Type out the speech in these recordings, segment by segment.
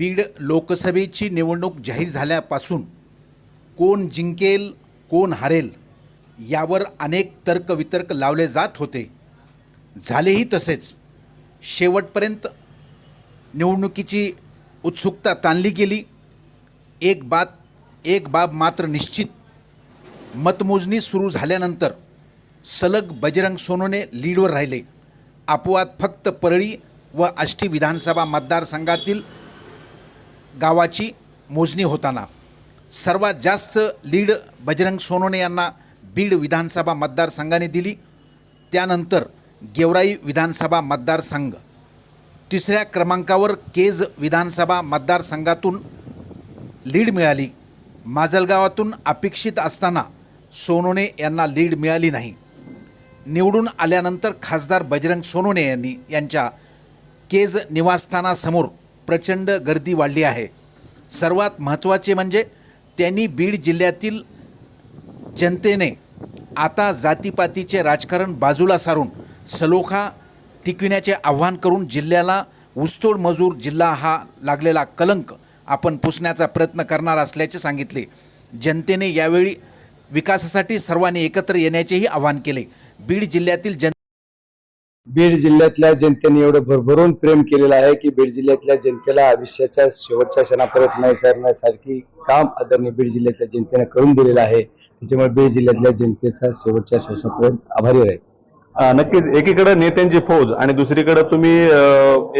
बीड लोकसभेची निवडणूक जाहीर झाल्यापासून कोण जिंकेल कोण हारेल यावर अनेक तर्कवितर्क लावले जात होते. झालेही तसेच. शेवटपर्यंत निवडणुकीची उत्सुकता ताणली गेली. एक बात एक बाब मात्र निश्चित. मतमोजणी सुरू झाल्यानंतर सलग बजरंग सोनूने लीडवर राहिले. अपवाद फक्त परळी व आष्टी विधानसभा मतदारसंघातील गावाची मोजणी होताना सर्वात जास्त लीड बजरंग सोनोने यांना बीड विधानसभा मतदारसंघाने दिली. त्यानंतर गेवराई विधानसभा मतदारसंघ तिसऱ्या क्रमांकावर केज विधानसभा मतदारसंघातून लीड मिळाली. माजलगावातून अपेक्षित असताना सोनोने यांना लीड मिळाली नाही. निवडून आल्यानंतर खासदार बजरंग सोनोने यांनी यांच्या केज निवासस्थानासमोर प्रचंड गर्दी वाढली आहे. सर्वात महत्त्वाचे म्हणजे त्यांनी बीड जिल्ह्यातील जनतेने आता जातीपातीचे राजकारण बाजूला सारून सलोखा टिकविण्याचे आव्हान करून जिल्ह्याला ऊसतोड मजूर जिल्हा हा लागलेला कलंक आपण पुसण्याचा प्रयत्न करणार असल्याचे सांगितले. जनतेने यावेळी विकासासाठी सर्वांनी एकत्र येण्याचेही आवाहन केले. बीड जिल्ह्यातील जन बीड जिल्ह्यातल्या जनतेने एवढं भरभरून प्रेम केलेलं आहे की बीड जिल्ह्यातल्या जनतेला आयुष्याच्या शेवटच्या क्षणापर्यंत नाही सरण्यासारखी काम आदरणीय बीड जिल्ह्यातल्या जनतेने करून दिलेलं आहे. त्याच्यामुळे बीड जिल्ह्यातल्या जनतेचा शेवटच्या श्वासापर्यंत आभारी राहील नक्कीच एकीकडे नेत्यांची फौज आणि दुसरीकडे तुम्ही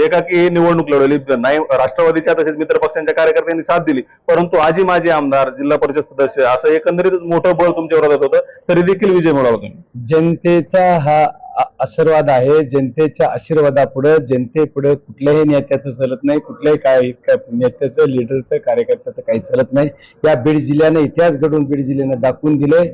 एकाकी निवडणूक लढवली. नाही राष्ट्रवादीच्या तसेच मित्र पक्षांच्या कार्यकर्त्यांनी साथ दिली. परंतु आजी माजी आमदार जिल्हा परिषद सदस्य असं एकंदरीतच मोठं बळ तुमच्या विरोधात होतं तरी देखील विजय मिळवला तुम्ही जनतेचा हा आशीर्वाद आहे. जनतेच्या आशीर्वादापुढे जनतेपुढे कुठल्याही नेत्याचं चलत नाही. कुठल्याही काय नेत्याचं लिडरचं कार्यकर्त्याचं काही चलत नाही. या बीड जिल्ह्याने इतिहास घडवून बीड जिल्ह्याने दाखवून दिले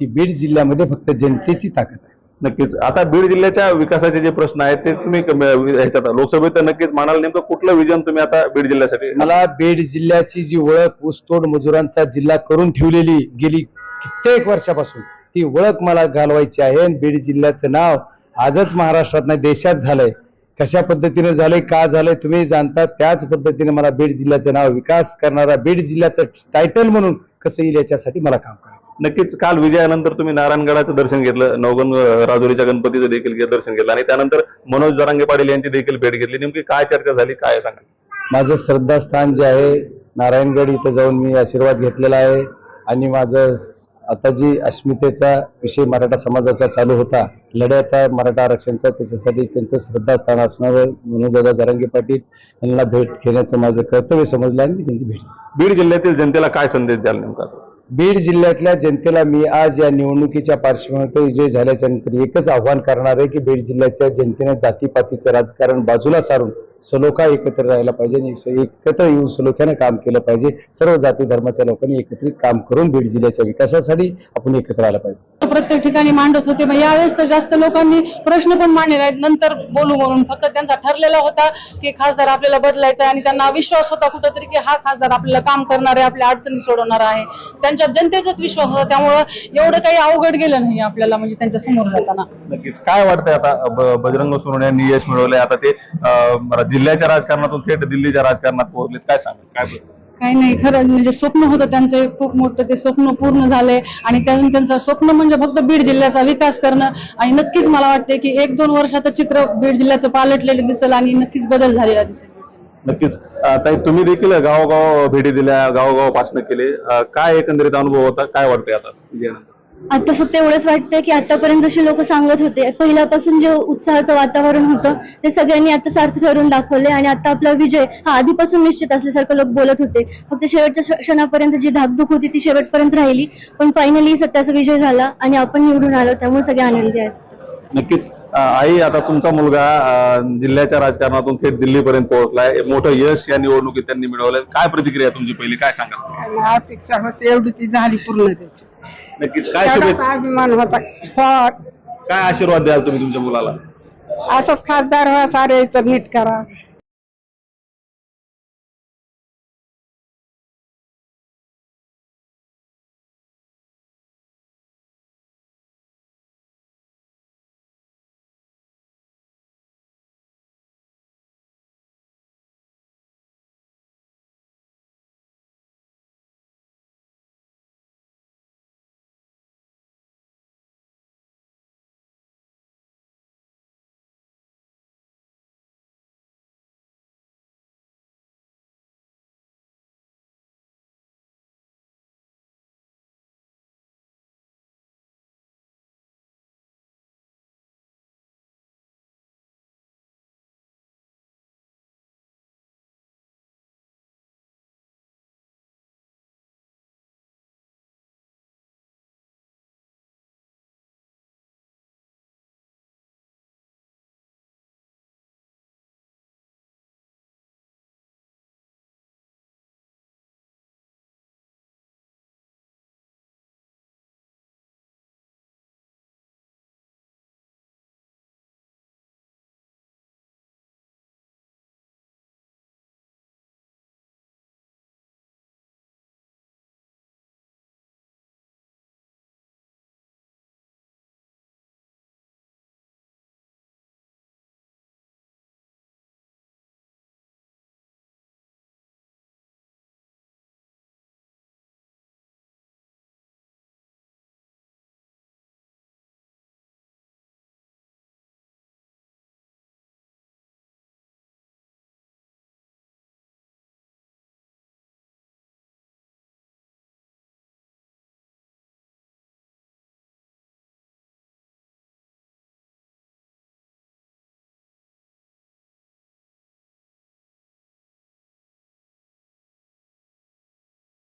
की बीड जिल्ह्यामध्ये फक्त जनतेची ताकद आहे. नक्कीच. आता बीड जिल्ह्याच्या विकासाचे जे प्रश्न आहेत ते तुम्ही ह्याच्यात लोकसभेत तर नक्कीच म्हणाल नेमकं कुठलं विजन तुम्ही आता बीड जिल्ह्यासाठी? मला बीड जिल्ह्याची जी ओळख ऊसतोड मजुरांचा जिल्हा करून ठेवलेली गेली कित्येक वर्षापासून ती ओळख मला घालवायची आहे बीड जिल्ह्याचं नाव आजच महाराष्ट्रात नाही देशात झालंय. कशा पद्धतीने झालंय का झालंय तुम्ही जाणता त्याच पद्धतीने मला बीड जिल्ह्याचं नाव विकास करणारा बीड जिल्ह्याचं टायटल म्हणून कसं येईल याच्यासाठी मला काम करायचं. नक्कीच काल विजयानंतर तुम्ही नारायणगडाचं दर्शन घेतलं नवगण राजुरीच्या गणपतीचं देखील दर्शन घेतलं आणि त्यानंतर मनोज जरांगे पाटील यांची देखील भेट घेतली. नेमकी काय चर्चा झाली काय सांगा? माझं श्रद्धास्थान जे आहे नारायणगड इथं जाऊन मी आशीर्वाद घेतलेला आहे आणि माझं आता जी अस्मितेचा विषय मराठा समाजाचा चालू होता लढ्याचा मराठा आरक्षणचा त्याच्यासाठी त्यांचं श्रद्धास्थान असणारं मनोजदादा जरांगे पाटील यांना भेट घेण्याचं माझं कर्तव्य समजलं आणि मी त्यांची भेट घेतली. बीड जिल्ह्यातील जनतेला काय संदेश द्याल नेमका? बीड जिल्ह्यातल्या जनतेला मी आज या निवडणुकीच्या पार्श्वभूमीवर विजय झाल्याच्यानंतर एकच आव्हान करणार आहे की बीड जिल्ह्याच्या जनतेने जातीपातीचं राजकारण बाजूला सारून सलोखा एकत्र राहायला पाहिजे एकत्र येऊन सलोख्याने काम केलं पाहिजे. सर्व जाती धर्माच्या लोकांनी एकत्रित काम करून बीड जिल्ह्याच्या विकासासाठी आपण एकत्र आलं पाहिजे. प्रत्येक ठिकाणी मांडत होते मग यावेळेस तर जास्त लोकांनी प्रश्न पण मांडले नाहीत. नंतर बोलू म्हणून फक्त त्यांचा ठरलेला होता की खासदार आपल्याला बदलायचा आहे आणि त्यांना विश्वास होता कुठंतरी की हा खासदार आपल्याला काम करणार आहे आपल्या अडचणी सोडवणार आहे. त्यांच्या जनतेचाच विश्वास होता त्यामुळं एवढं काही अवघड गेलं नाही आपल्याला म्हणजे त्यांच्यासमोर जाताना. नक्कीच. काय वाटतंय आता बजरंग सोनवणे यांनी यश मिळवलंय? आता ते अं, जिल्ह्याच्या राजकारणातून थेट दिल्लीच्या राजकारणात पोहोचलेत काय सांगाल? काय? काही नाही खरं म्हणजे स्वप्न होतं त्यांचं एक खूप मोठं ते स्वप्न पूर्ण झालंय. आणि त्यातून त्यांचं स्वप्न म्हणजे फक्त बीड जिल्ह्याचा विकास करणं. आणि नक्कीच मला वाटते की एक दोन वर्षाचं चित्र बीड जिल्ह्याचं पालटलेलं दिसेल आणि नक्कीच बदल झालेला दिसेल. नक्कीच. ताई तुम्ही देखील गावोगाव भेटी दिल्या गावोगाव भाषण केले. काय एकंदरीत अनुभव होता? काय वाटतंय आता? आता फक्त एवढंच वाटतंय की आतापर्यंत जसे लोक सांगत होते पहिल्यापासून जे उत्साहाचं वातावरण होतं ते सगळ्यांनी आता सार्थ ठरवून दाखवले आणि आता आपला विजय हा आधीपासून निश्चित असल्यासारखं लोक बोलत होते. फक्त शेवटच्या क्ष- क्षणापर्यंत जी धाकधूक होती ती शेवटपर्यंत राहिली पण फायनली सत्याचा विजय झाला आणि आपण निवडून आलो त्यामुळे सगळे आनंदी आहेत. नक्कीच. आई आता तुमचा मुलगा जिल्ह्याच्या राजकारणातून थेट दिल्लीपर्यंत पोहोचलाय. मोठं यश या निवडणुकीत त्यांनी मिळवलंय. काय प्रतिक्रिया तुमची पहिली? काय सांगा अपेक्षा होती एवढी ती झाली पूर्ण त्याची. नक्कीच. काय एवढाच शुभेच्छा? अभिमान होता? हो. काय आशीर्वाद द्याल तुम्ही तुमच्या मुलाला? असंच खासदार व्हा सारे इथं नीट करा.